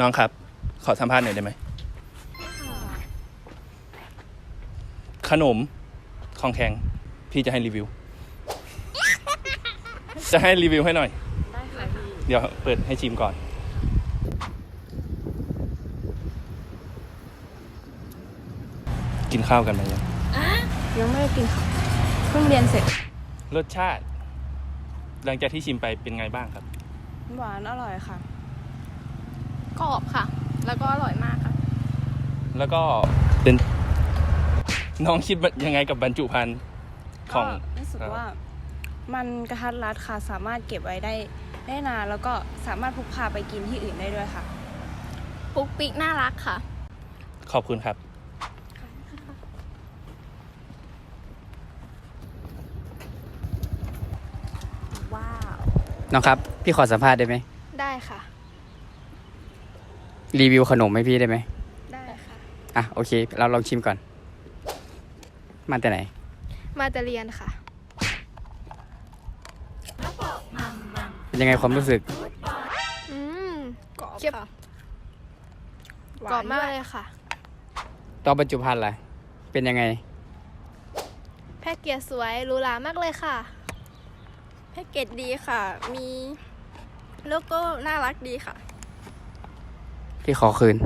น้องครับ ขอสัมภาษณ์หน่อยได้ไหม ขนมของแข็ง พี่จะให้รีวิว จะให้รีวิวให้หน่อย ได้ค่ะพี่เดี๋ยวเปิดให้ชิมก่อน กินข้าวกันไหมยังยังไม่ได้กินค่ะเพิ่งเรียนเสร็จ รสชาติ หลังจากที่ชิมไปเป็นไงบ้างครับ หวานอร่อยค่ะ กรอบค่ะ แล้วก็อร่อยมากค่ะ แล้วก็เป็นน้องคิดว่ายังไงกับบรรจุภัณฑ์ของก็รู้สึกเอ่อว่ามันกระทัดรัดค่ะสามารถเก็บไว้ได้ได้นานแล้วก็สามารถพกพาไปกินที่อื่นได้ด้วยค่ะ ปุ๊กปิ๊กน่ารักค่ะ ขอบคุณครับ ว้าว น้องครับ พี่ขอสัมภาษณ์ได้ไหม ได้ค่ะ รีวิวขนมให้พี่ได้ไหมได้ค่ะ อะโอเค เราลองชิมก่อน มาแต่ไหน มาจะเรียนค่ะ เป็นยังไงความรู้สึก อืมกรอบเก็บค่ะ กรอบมากเลยค่ะ ต่อบรรจุภัณฑ์ล่ะ เป็นยังไง แพ็กเกจสวยหรูหรามากเลยค่ะ แพ็กเกจดีค่ะ มีโลโก้น่ารักดีค่ะ ที่ขอคืน